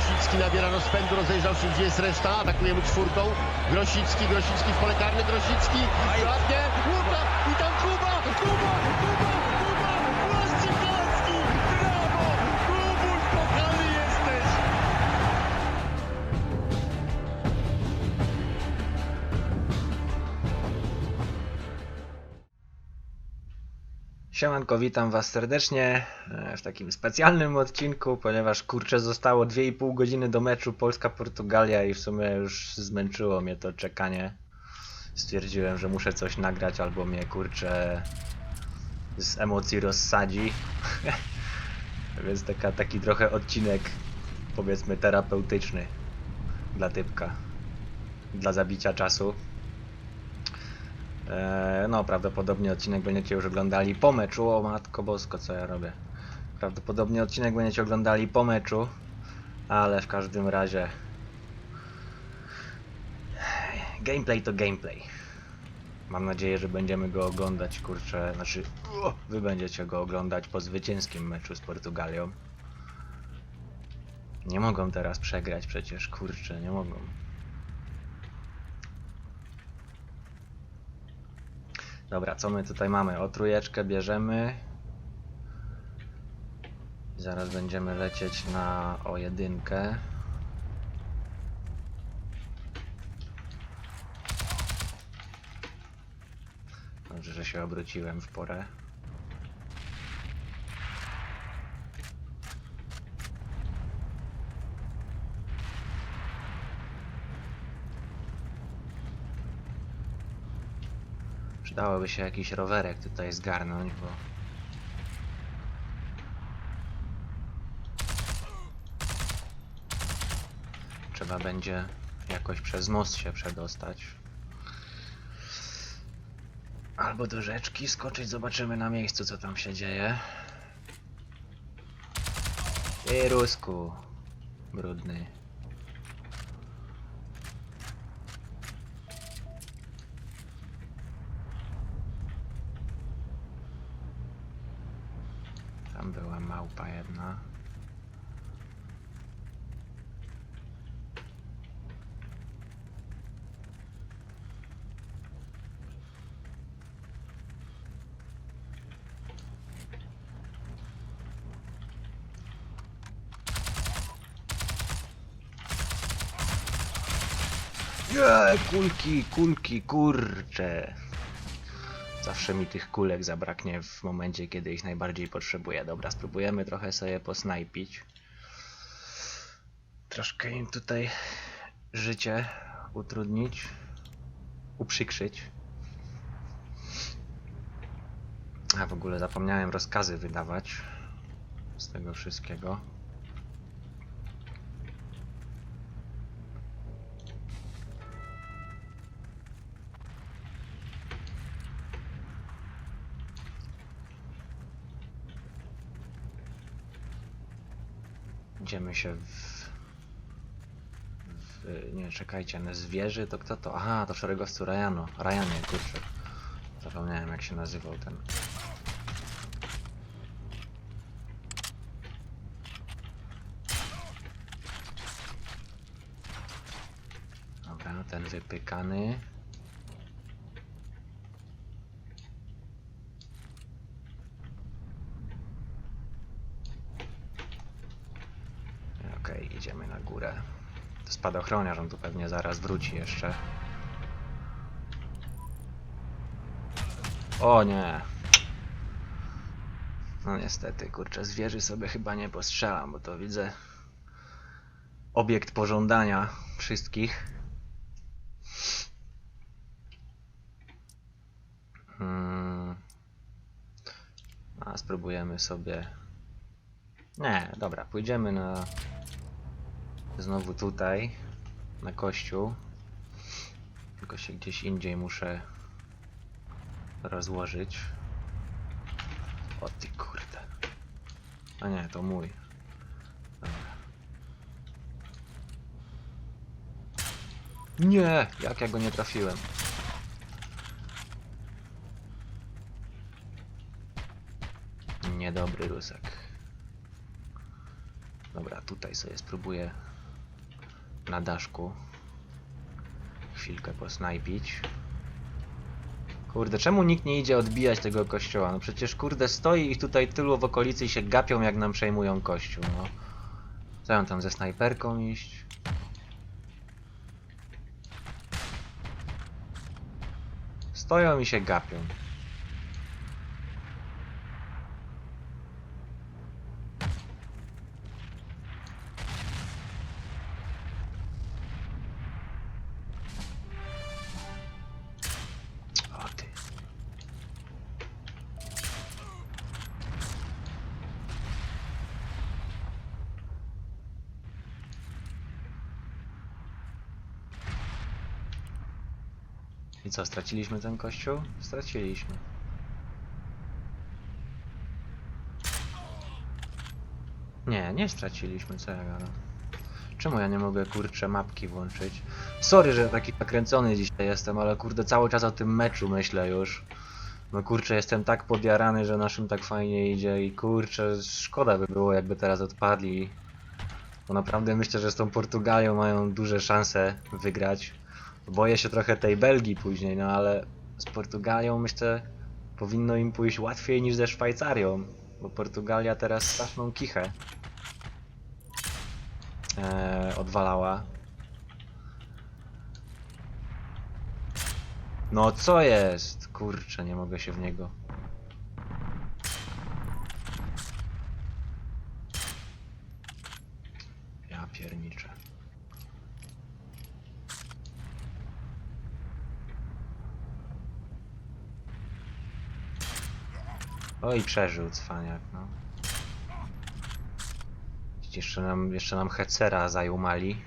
Grosicki nabiera rozpędu, rozejrzał się, gdzie jest reszta. Atakujemy czwórką. Grosicki, Grosicki w pole karne, Grosicki. Ładnie, Łuka i tam Kuba, Kuba, Kuba, Siemanko, witam was serdecznie e, w takim specjalnym odcinku, ponieważ kurczę zostało 2,5 godziny do meczu Polska-Portugalia i w sumie już zmęczyło mnie to czekanie. Stwierdziłem, że muszę coś nagrać albo mnie kurczę z emocji rozsadzi. Więc taka, taki trochę odcinek powiedzmy terapeutyczny dla typka. Dla zabicia czasu. Eee, no, prawdopodobnie odcinek będziecie już oglądali po meczu. O matko bosko, co ja robię. Prawdopodobnie odcinek będziecie oglądali po meczu, ale w każdym razie gameplay to gameplay. Mam nadzieję, że będziemy go oglądać, kurczę, znaczy wy będziecie go oglądać po zwycięskim meczu z Portugalią. Nie mogą teraz przegrać przecież, kurczę, nie mogą. Dobra, co my tutaj mamy? O trójeczkę bierzemy. Zaraz będziemy lecieć na o jedynkę. Dobrze, że się obróciłem w porę. Przydałoby się jakiś rowerek tutaj zgarnąć, bo... Trzeba będzie jakoś przez most się przedostać. Albo do rzeczki skoczyć, zobaczymy na miejscu co tam się dzieje. Ej, Rusku. Brudny. Tam była małpa jedna. Kulki, kulki, kurcze. Zawsze mi tych kulek zabraknie w momencie, kiedy ich najbardziej potrzebuję. Dobra, spróbujemy trochę sobie posnajpić. Troszkę im tutaj życie utrudnić, uprzykrzyć. A w ogóle zapomniałem rozkazy wydawać z tego wszystkiego. Się w... w... Nie, czekajcie, na zwierzy to kto to? Aha, to szeregowcu Rajano. Rajanie, kurczę. Zapomniałem jak się nazywał ten. Dobra, ten wypykany. Okej, idziemy na górę. To spadochroniarz, on tu pewnie zaraz wróci jeszcze. O nie! No niestety, kurczę, zwierzy sobie chyba nie postrzelam, bo to widzę obiekt pożądania wszystkich. Hmm. A spróbujemy sobie. Nie, dobra, pójdziemy na Znowu tutaj, na kościół. Tylko się gdzieś indziej muszę rozłożyć. O ty kurde. A nie, to mój. Nie! Jak ja go nie trafiłem? Niedobry rusek. Dobra, tutaj sobie spróbuję na daszku chwilkę posnajpić. Kurde, czemu nikt nie idzie odbijać tego kościoła? No przecież kurde stoi ich tutaj tylu w okolicy i się gapią jak nam przejmują kościół, no. Co tam ze snajperką iść? Stoją i się gapią. Co, straciliśmy ten kościół? Straciliśmy. Nie, nie straciliśmy, co ja gadam. Czemu ja nie mogę kurczę mapki włączyć? Sorry, że taki nakręcony dzisiaj jestem, ale kurde cały czas o tym meczu myślę już. No kurczę, jestem tak podjarany, że naszym tak fajnie idzie i kurczę, szkoda by było jakby teraz odpadli. Bo naprawdę myślę, że z tą Portugalią mają duże szanse wygrać. Boję się trochę tej Belgii później, no ale z Portugalią myślę powinno im pójść łatwiej niż ze Szwajcarią. Bo Portugalia teraz straszną kichę e, odwalała. No co jest? Kurczę, nie mogę się w niego. Ja pierniczę. Oj, przeżył cwaniak, no. Jeszcze nam, jeszcze nam Hecera zajumali.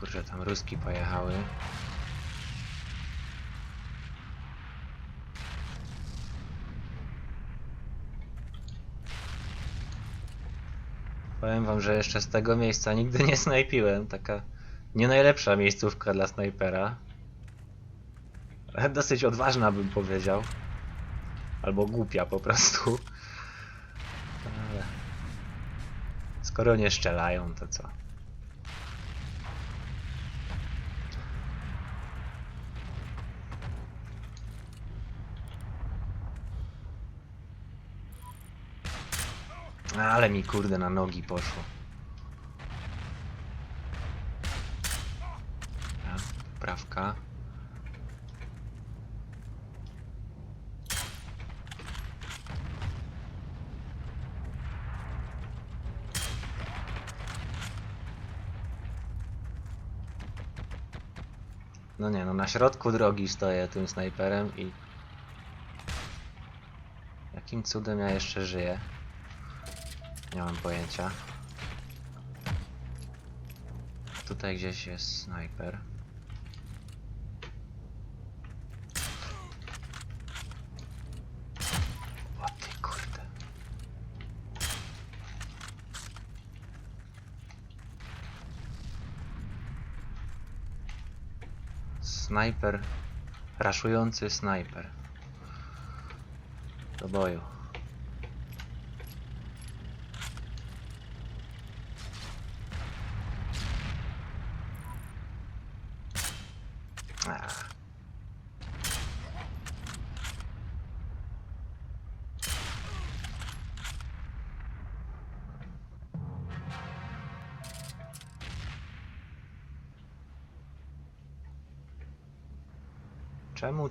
Kurczę, tam Ruski pojechały. Powiem wam, że jeszcze z tego miejsca nigdy nie snajpiłem. Taka nie najlepsza miejscówka dla snajpera. Dosyć odważna bym powiedział. Albo głupia po prostu. Ale... Skoro nie szczelają, to co? Ale mi kurde na nogi poszło. Dobra, Prawka. No nie, no na środku drogi stoję tym snajperem i... Jakim cudem ja jeszcze żyję? Nie mam pojęcia. Tutaj gdzieś jest snajper. O ty kurde. Snajper. Raszujący snajper. Do boju.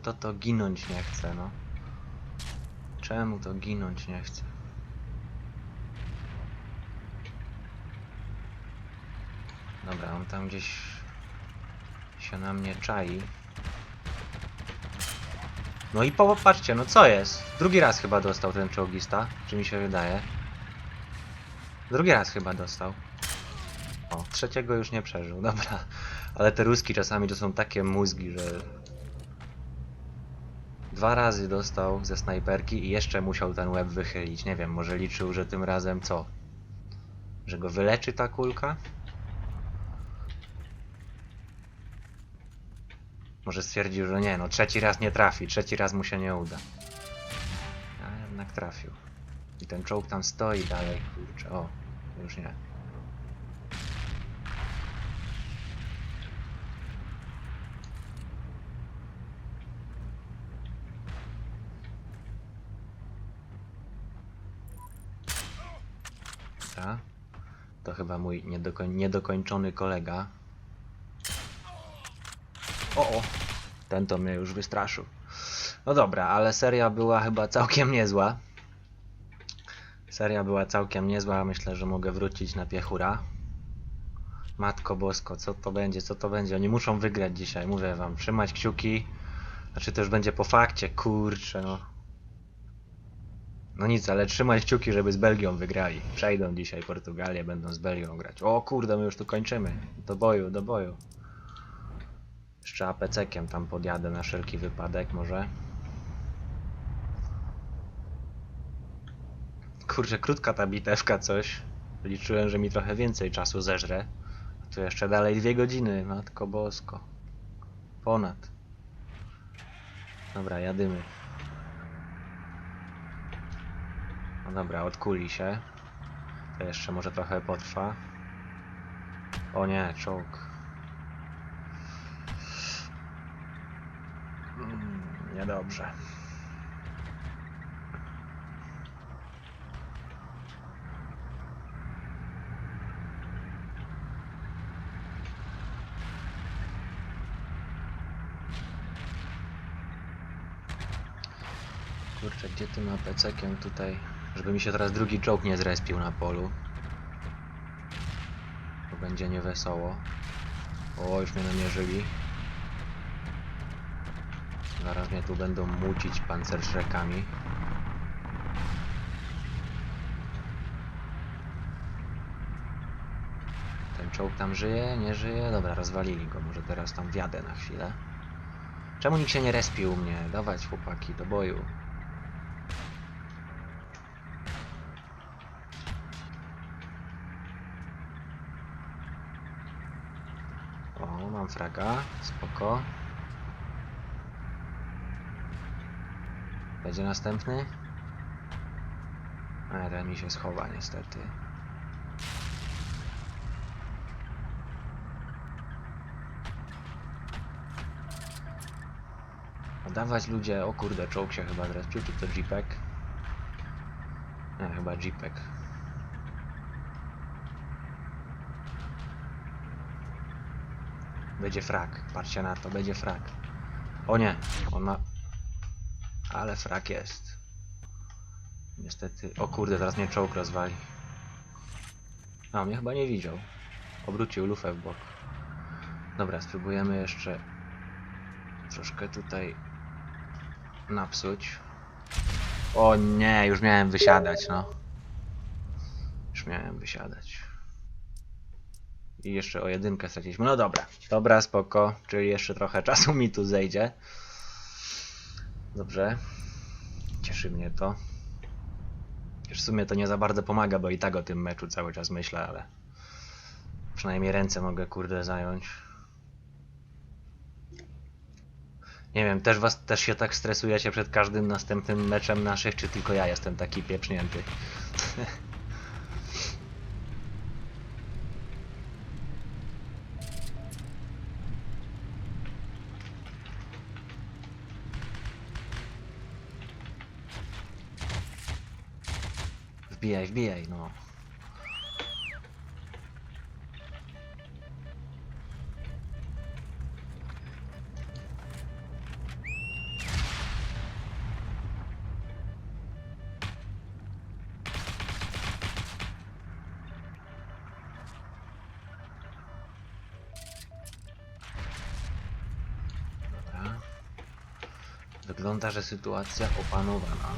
To to ginąć nie chce, no? Czemu to ginąć nie chce? Dobra, on tam gdzieś się na mnie czai. No i popatrzcie, no co jest? Drugi raz chyba dostał ten czołgista, czy mi się wydaje. Drugi raz chyba dostał. O, trzeciego już nie przeżył, dobra. Ale te ruski czasami to są takie mózgi, że... Dwa razy dostał ze snajperki i jeszcze musiał ten łeb wychylić. Nie wiem, może liczył, że tym razem co? Że go wyleczy ta kulka? Może stwierdził, że nie, no trzeci raz nie trafi, trzeci raz mu się nie uda. A jednak trafił. I ten czołg tam stoi dalej, kurczę, o, już nie. Dobra. To chyba mój niedokoń, niedokończony kolega. O, o! Ten to mnie już wystraszył. No dobra, ale seria była chyba całkiem niezła. Seria była całkiem niezła, myślę, że mogę wrócić na piechura. Matko Bosko, co to będzie, co to będzie? Oni muszą wygrać dzisiaj, mówię wam. Trzymać kciuki. Znaczy to już będzie po fakcie, kurczę no. No nic, ale trzymać kciuki, żeby z Belgią wygrali. Przejdą dzisiaj Portugalię, będą z Belgią grać. O kurde, my już tu kończymy. Do boju, do boju. Jeszcze APC-kiem tam podjadę na wszelki wypadek może. Kurczę, krótka ta bitewka coś. Liczyłem, że mi trochę więcej czasu zeżre. A tu jeszcze dalej dwie godziny, matko bosko. Ponad. Dobra, jadymy. No dobra, odkuli się. To jeszcze może trochę potrwa. O nie, czołg. Mm, Niedobrze. Kurczę, gdzie tym APC-kiem tutaj, żeby mi się teraz drugi czołg nie zrespił na polu. Bo będzie niewesoło. O, już mnie namierzyli. Zaraz mnie tu będą mucić pancerszrekami. Ten czołg tam żyje, nie żyje? Dobra, rozwalili go. Może teraz tam wjadę na chwilę. Czemu nikt się nie respił u mnie? Dawać chłopaki do boju. O, mam fraga, spoko. Będzie następny? A ten mi się schowa niestety. Dawać ludzie, o kurde, czołg się chyba zrespił, czy to jeepek? Nie, chyba jeepek. Będzie frak, patrzcie na to, będzie frak. O nie, on ma... Ale frak jest. Niestety, o kurde, teraz mnie czołg rozwali. A, mnie chyba nie widział. Obrócił lufę w bok. Dobra, spróbujemy jeszcze troszkę tutaj napsuć. O nie, już miałem wysiadać, no. Już miałem wysiadać. I jeszcze o jedynkę straciliśmy. No dobra, dobra, spoko. Czyli jeszcze trochę czasu mi tu zejdzie. Dobrze. Cieszy mnie to. Już w sumie to nie za bardzo pomaga, bo i tak o tym meczu cały czas myślę, ale przynajmniej ręce mogę kurde zająć. Nie wiem, też was też się tak stresujecie przed każdym następnym meczem naszych, czy tylko ja jestem taki pieprznięty? Wbijaj, wbijaj, no. Wygląda, że sytuacja opanowana.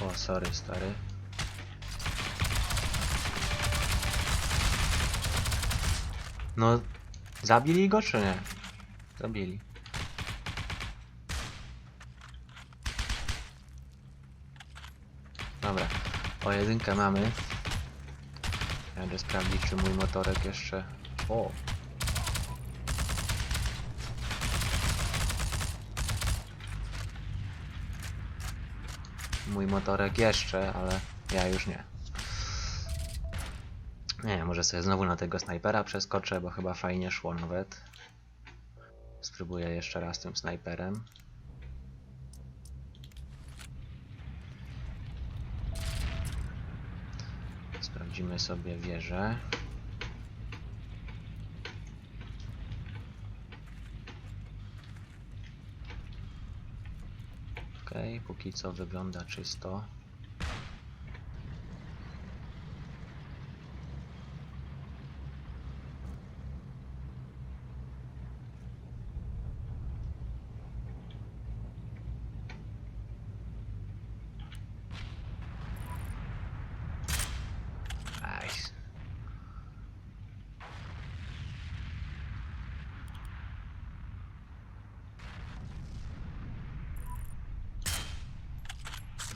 O, sorry, stary. No, zabili go czy nie? Zabili. Dobra, o jedynkę mamy. Jadę sprawdzić, czy mój motorek jeszcze... O! Mój motorek jeszcze, ale ja już nie. Nie, może sobie znowu na tego snajpera przeskoczę, bo chyba fajnie szło nawet. Spróbuję jeszcze raz tym snajperem. Sprawdzimy sobie wieżę. Póki co wygląda czysto. Nice.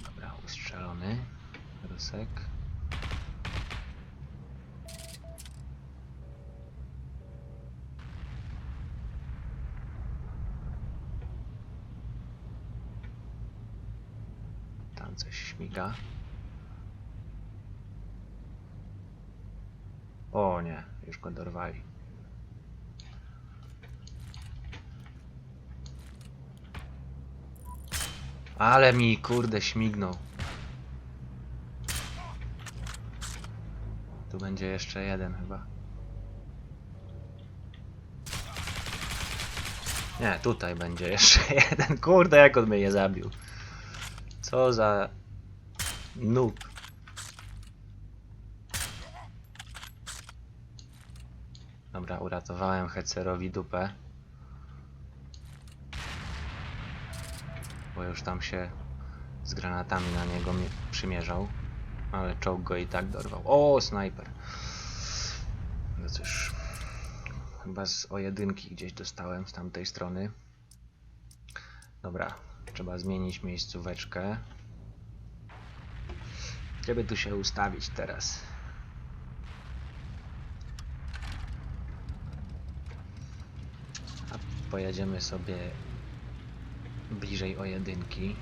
Dobra, ustrzelony. Rusek. Tam coś śmiga. O nie, już go dorwali. Ale mi kurde śmignął. Tu będzie jeszcze jeden chyba. Nie, tutaj będzie jeszcze jeden. Kurde, jak on mnie nie zabił. Co za noob. Dobra, uratowałem Hecerowi dupę. Bo już tam się z granatami na niego mi- przymierzał. Ale czołg go i tak dorwał. O, snajper! No cóż. Chyba z o jedynki gdzieś dostałem z tamtej strony. Dobra, trzeba zmienić miejscóweczkę. Gdzie by tu się ustawić teraz? A pojedziemy sobie bliżej o jedynki.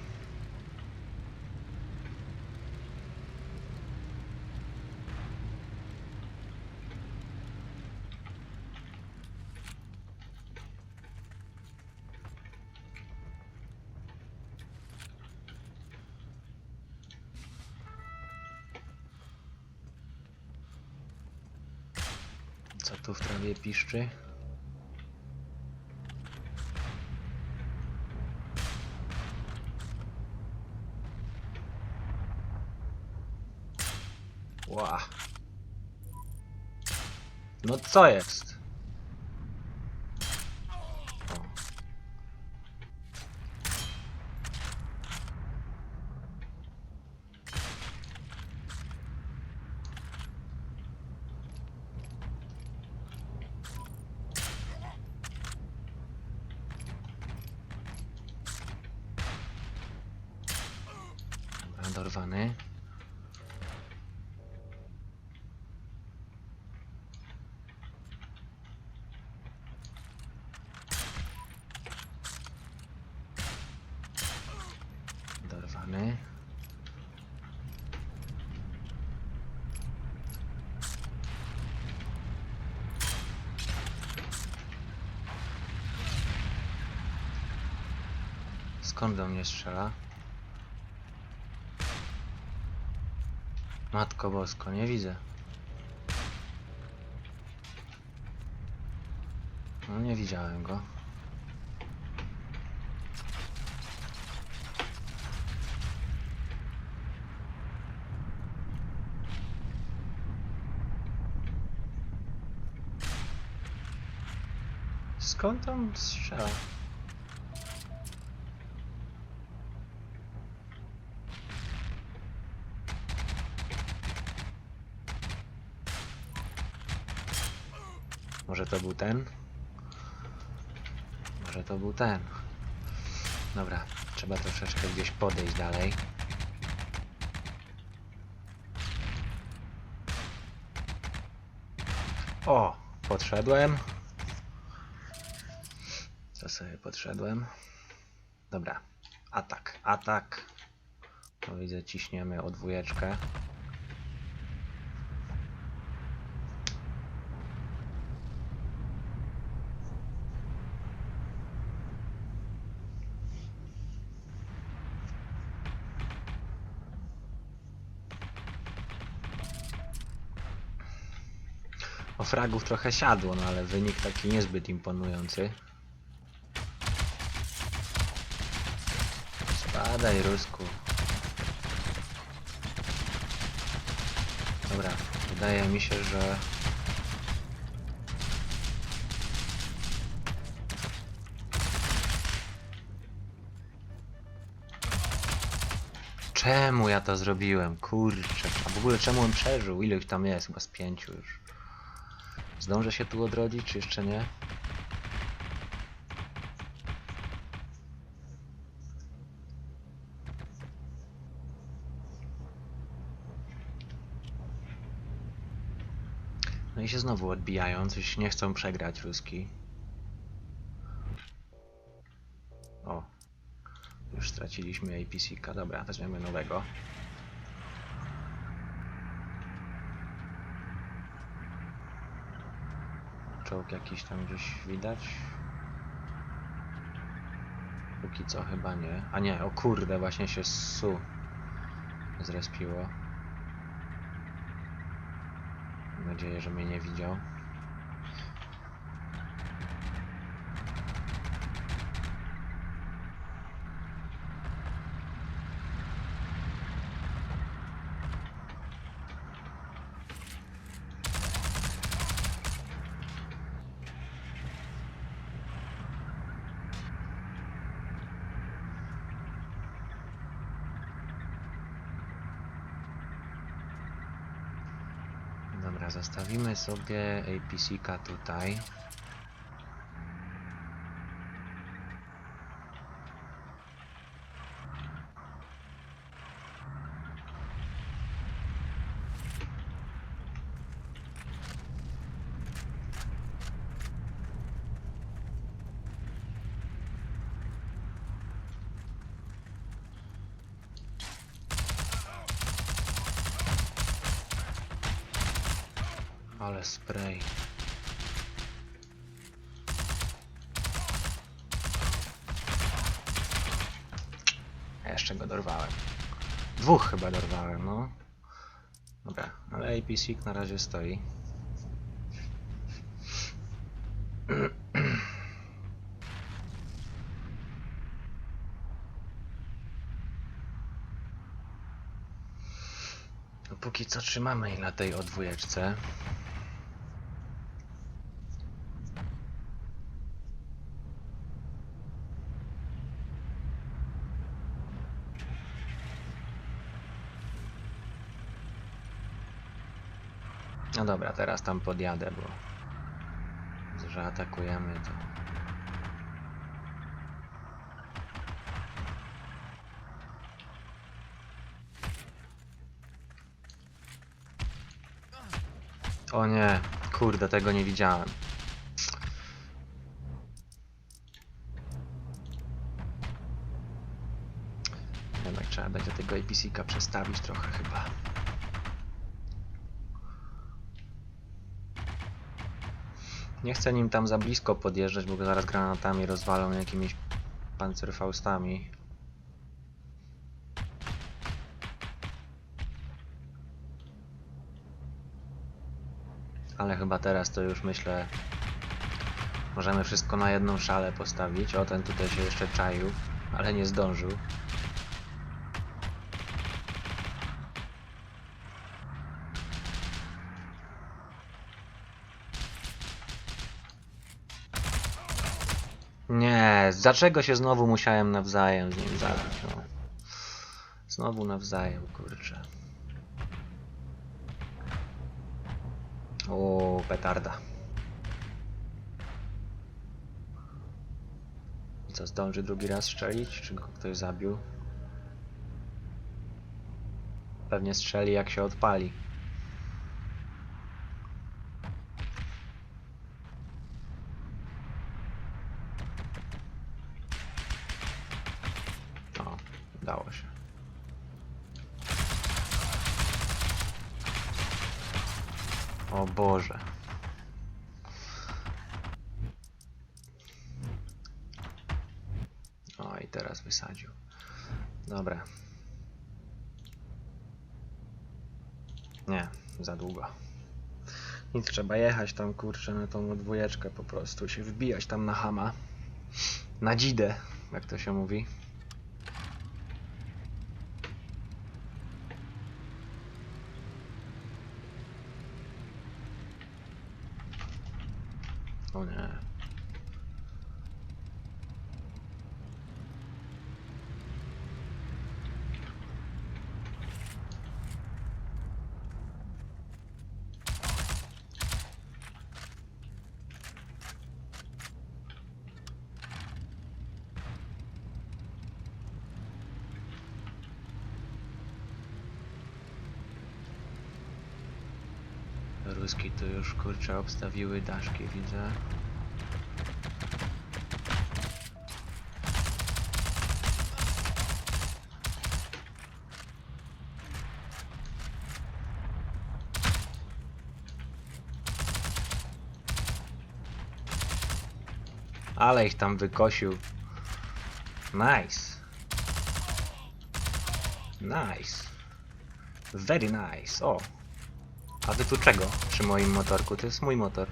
Co tu w trawie piszczy? Ła. No co jest? O. Dobra, dorwany. Dorwany. Skąd do mnie strzela? Matko Bosko, nie widzę. No nie widziałem go. Skąd on strzela? Może to był ten? Może to był ten. Dobra, trzeba troszeczkę gdzieś podejść dalej. O, podszedłem. Co sobie podszedłem. Dobra, atak, atak. No widzę, ciśniemy o dwójeczkę. O fragów trochę siadło, no ale wynik taki niezbyt imponujący. Spadaj, Rusku. Dobra, wydaje mi się, że... Czemu ja to zrobiłem? Kurczę. A w ogóle czemu on przeżył? Ile ich tam jest? Chyba z pięciu już. Zdążę się tu odrodzić, czy jeszcze nie? No i się znowu odbijają, coś nie chcą przegrać Ruski. O. Już straciliśmy APC-ka. Dobra, weźmiemy nowego. Czołg jakiś tam gdzieś widać? Póki co chyba nie. A nie, o kurde, właśnie się su zrespiło. Mam nadzieję, że mnie nie widział. Dobra, zostawimy sobie APC-ka tutaj. Ale spray. A Jeszcze go dorwałem. Dwóch chyba dorwałem, no. Dobra, ale APC na razie stoi. No póki co trzymamy ich na tej odwójeczce. Dobra, teraz tam podjadę, bo że atakujemy to. O nie, kurde, tego nie widziałem. Jednak trzeba będzie tego APC-ka przestawić trochę chyba. Nie chcę nim tam za blisko podjeżdżać, bo go zaraz granatami rozwalą jakimiś pancerfaustami. Ale chyba teraz to już myślę możemy wszystko na jedną szalę postawić. O, ten tutaj się jeszcze czaił, ale nie zdążył. Nie, dlaczego się znowu musiałem nawzajem z nim zabić? No. Znowu nawzajem, kurczę. O, petarda. Co, zdąży drugi raz strzelić? Czy go ktoś zabił? Pewnie strzeli jak się odpali. O Boże. O i teraz wysadził. Dobra. Nie, za długo. Nic, trzeba jechać tam kurczę na tą dwójeczkę po prostu, się wbijać tam na hama. Na dzidę, jak to się mówi. O nie. Ruski tu już kurczę obstawiły daszki, widzę. Ale ich tam wykosił. Nice. Nice. Very nice. O, a wy tu czego przy moim motorku? To jest mój motor.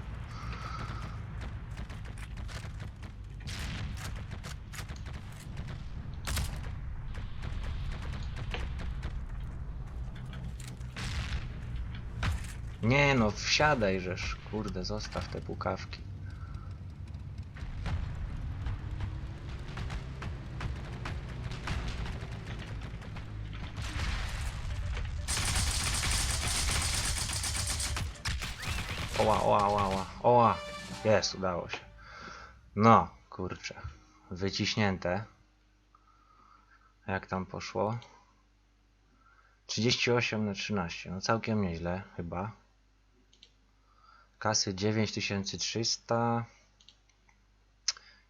Nie no, wsiadaj żeż, kurde, zostaw te pukawki. Oła, oła, oła, oła, oła. Jest, udało się. No, kurczę. Wyciśnięte. Jak tam poszło? 38 na 13. No całkiem nieźle, chyba. Kasy 9300.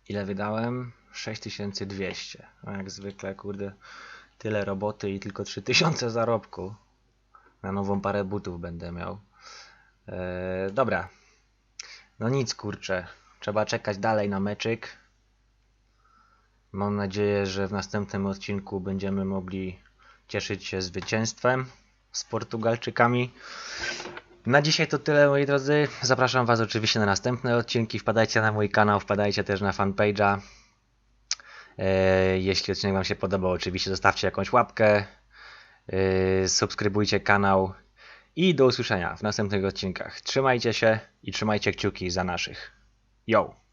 Ile wydałem? 6200. No jak zwykle, kurde. Tyle roboty i tylko 3000 zarobku. Na nową parę butów będę miał. Eee, dobra. No nic kurczę. Trzeba czekać dalej na meczyk. Mam nadzieję, że w następnym odcinku będziemy mogli cieszyć się zwycięstwem z Portugalczykami. Na dzisiaj to tyle moi drodzy. Zapraszam Was oczywiście na następne odcinki. Wpadajcie na mój kanał, wpadajcie też na fanpage'a. Eee, jeśli odcinek Wam się podobał, oczywiście zostawcie jakąś łapkę. Eee, subskrybujcie kanał. I do usłyszenia w następnych odcinkach. Trzymajcie się i trzymajcie kciuki za naszych. Yo!